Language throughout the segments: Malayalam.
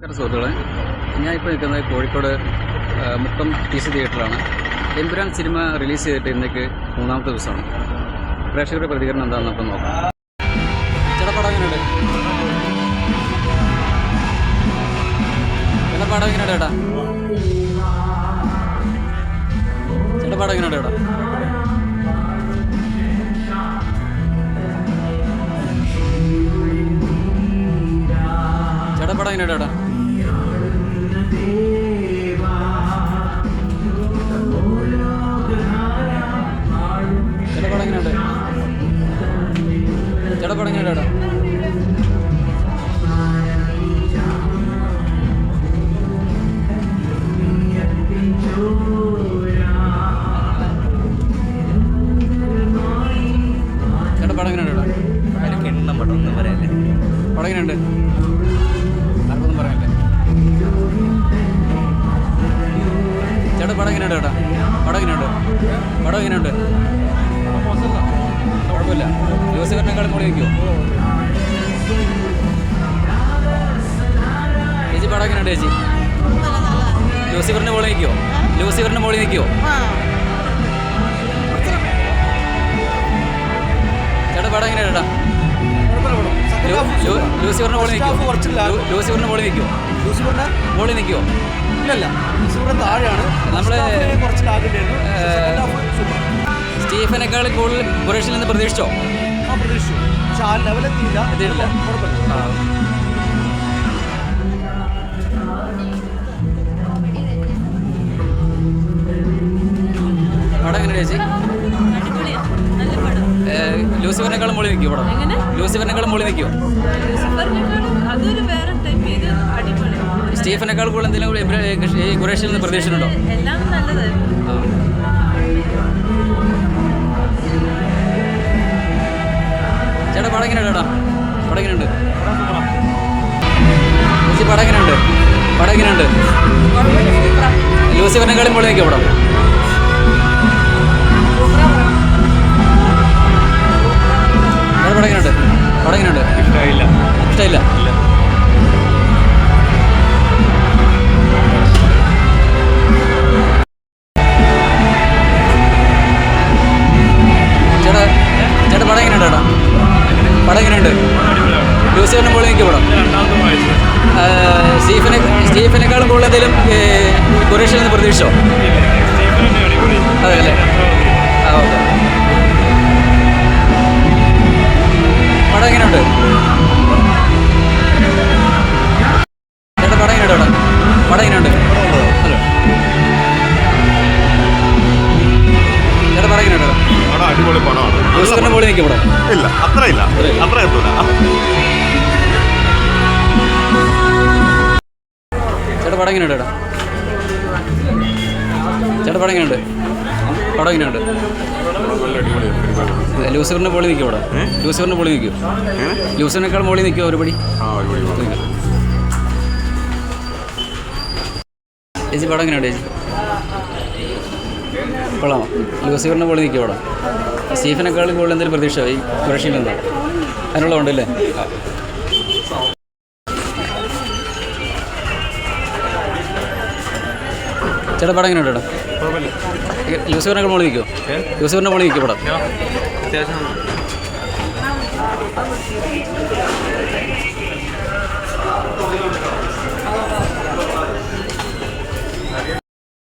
സുഹൃത്തുക്കളെ. ഞാനിപ്പോൾ നിൽക്കുന്നത് കോഴിക്കോട് മുക്കം ടി സി തിയേറ്ററാണ് എമ്പുരാൻ സിനിമ റിലീസ് ചെയ്തിട്ട് ഇന്നേക്ക് മൂന്നാമത്തെ ദിവസമാണ്. പ്രേക്ഷകരുടെ പ്രതികരണം എന്താണെന്ന് നമുക്ക് നോക്കാം. പടം എങ്ങനെയുണ്ട്? ചേട്ടാ പടം ചേട്ടാ? ചേട്ടാ ചേട്ടാ? ചേട്ടാ ചേട്ടാ? പറയാല്ലേ പടം എങ്ങനെയുണ്ട് ആർക്കൊന്നും പറയാനില്ലേ. ചേട്ടാ പടം എങ്ങനെയുണ്ട് ചേട്ടാ പടം എങ്ങനെയുണ്ട് പടം എങ്ങനെയുണ്ട് കുഴപ്പമില്ല. ലൂസിഫറിനേക്കാളും കൂടി വയ്ക്കുമോ ചേച്ചി പടം എങ്ങനെയുണ്ട് ചേച്ചി. ലൂസിഫറിന്റെ മോളിൽ നിൽക്കുമോ ലൂസിഫറിന്റെ മോളിൽ നിൽക്കുമോ ചേട്ടാ പടം എങ്ങനെയാണ് ചേട്ടാ? ലൂസിഫറിന്റെ മോളിൽ നിൽക്കുമോ ലൂസിഫറിന്റെ മോളിൽ നിൽക്കുമോ മോളിൽ നിൽക്കുമോ ഇല്ലല്ല ലൂസിഫറിന്റെ താഴെയാണ്. നമ്മൾ കുറച്ച് സ്റ്റീഫനേക്കാൾ കൂടുതൽ ഖുറേഷിൽ നിന്ന് പ്രതീക്ഷിച്ചോ? ആ പ്രതീക്ഷിച്ചു. പക്ഷെ ആ ലെവലെത്തിയില്ല എത്തിയില്ല. കുഴപ്പമില്ല. പടം എങ്ങനെ ചേച്ചി? ലൂസിഫറിനേക്കാളും മുളി നിൽക്കുമോ പടം എങ്ങനെ? ലൂസിഫറിനേക്കാളും മുളി നിൽക്കുമോ അതൊരു വേറെ ടൈപ്പ് ഇത് അടിപൊളി സ്റ്റീഫനേക്കാൾ കൂടുതൽ എന്തെങ്കിലും ഈ ഖുറേഷിൽ നിന്ന് പ്രതീക്ഷിച്ചിട്ടുണ്ടോ? എല്ലാം നല്ലതായിരുന്നു. ലൂസിഫറിനേക്കാളും മുകളിലേക്ക് പടം ചേട്ടാ പടം എങ്ങനെയുണ്ട് പടം ഇഷ്ടമില്ല ചേട്ടാ ചേട്ടാ പടങ്ങനുണ്ട് ചേട്ടാ. പടം എങ്ങനെയുണ്ട് ലൂസിഫറിന് പടം ആ, സ്റ്റീഫനെ സ്റ്റീഫനേക്കാളും കൂടുതൽ എന്തെങ്കിലും ഖുറേഷിൽ നിന്ന് പ്രതീക്ഷിച്ചോ? അതെ അല്ലേ ആ ഓക്കെ. പടം എങ്ങനെയുണ്ട്? ചേട്ടാ പടം എങ്ങനെയുണ്ട് ചേട്ടാ പടം എങ്ങനെയുണ്ട്? ഹലോ ചേട്ടാ പടം എങ്ങനെയുണ്ട്? ചേട്ടാ പടം അടിപൊളി പടമാണ്. ലൂസിഫറിന്റെ നിൽക്കും പടം. ഇല്ല അത്ര ഇല്ല അത്ര എത്തൂല. ചേട്ടാ പടം എങ്ങനെയുണ്ട് ചേട്ടാ. ചേട്ടാ പടം എങ്ങനെയുണ്ട് പടം എങ്ങനെയുണ്ട് ലൂസിഫറിന്റെ പൊളി നിൽക്കും ഇവിടെ. ലൂസിഫറിന്റെ പൊളി നിൽക്കും. ലൂസിഫറിനേക്കാൾ മൊളി നിൽക്കും ഒരുപടി ചേച്ചി പടം എങ്ങനെയുണ്ട് ചേച്ചി? കൊള്ളാമോ ലൂസിഫറിന്റെ പൊളി നിൽക്കും ഇവിടെ. സ്റ്റീഫനേക്കാളും കൂടുതൽ എന്തെങ്കിലും പ്രതീക്ഷ ഈ കുറേശ്ശിയിൽ നിന്ന് അതിനുള്ളതുണ്ടല്ലേ ചേട്ടാ പടം എങ്ങനെ ഉണ്ട് ലൂസിഫറിനേക്കാൾ മോളിൽ നിൽക്കുമോ ലൂസിഫറിനെ മോളിൽ നിൽക്കും പടം?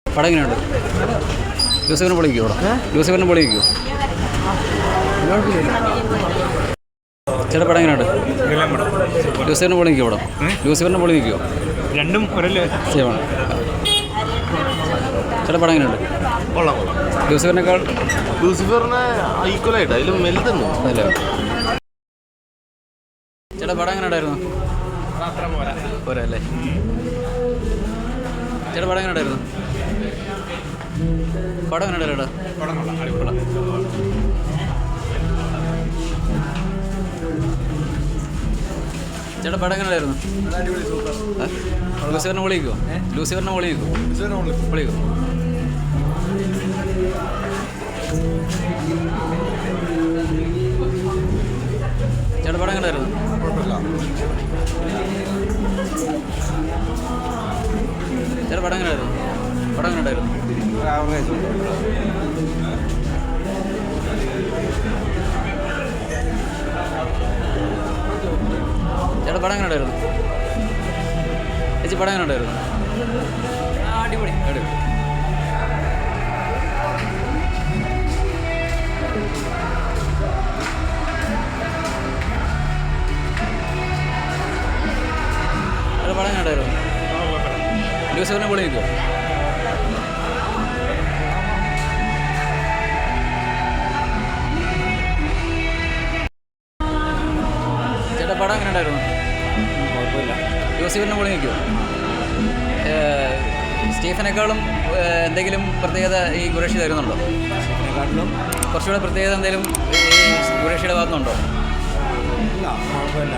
പടം എങ്ങനെയുണ്ട്? ലൂസിഫറിനെ പൊളി നിൽക്കുമോ ലൂസിഫറിനെ പൊളി നിൽക്കുമോ ചേട്ടാ പടം എങ്ങനെയുണ്ട്? ലൂസിഫറിനെ പൊളി നിൽക്കുമോ പടം? ലൂസിഫറിന് പൊളി നിൽക്കുമോ രണ്ടും ഒരല്ലേ? സേവാണ് ചേട്ടാ പടം എങ്ങനെയുണ്ട്? കൊള്ളാം കൊള്ളാം. ലൂസിഫറിനേക്കാൾ ലൂസിഫറിനെ ഈക്വലായിട്ട് അതിലും വലുതെന്നു ചില പടം എങ്ങനെ ഉണ്ടായിരുന്നു പോരാ അല്ലേ ചില പടം എങ്ങനെ ഉണ്ടായിരുന്നു പടം എങ്ങനെ ഉണ്ടായിരുന്നു ചേട്ടാ പടം എങ്ങനെയായിരുന്നു ലൂസിഫറിനെ വിളിക്കുമോ ലൂസിഫറിനെ വിളിക്കുമോ വിളിക്കും. ചേട്ടാ പടം എങ്ങനെ ഉണ്ടായിരുന്നു ചേട്ടാ പടം എങ്ങനെ പടം എങ്ങനെ ചേട്ടാ പടം എങ്ങനെ ചേച്ചി പടം എങ്ങനെ അടിപൊളി. അടിപൊളി. ലൂസിഫറിനെ പൊളി നിൽക്കുമോ ചേട്ടാ പടം എങ്ങനെ ഉണ്ടായിരുന്നു? കുഴപ്പമില്ല യൂസിഫിനെ നിൽക്കുമോ സ്റ്റീഫനേക്കാളും എന്തെങ്കിലും പ്രത്യേകത ഈ ഗുരേഷി തരുന്നുണ്ടോ? ഇതിനെക്കാട്ടിലും കുറച്ചുകൂടെ പ്രത്യേകത എന്തെങ്കിലും ഈ ഗുരേഷിയുടെ ഭാഗത്തുനിന്നുണ്ടോ? ഇല്ല കുഴപ്പമില്ല.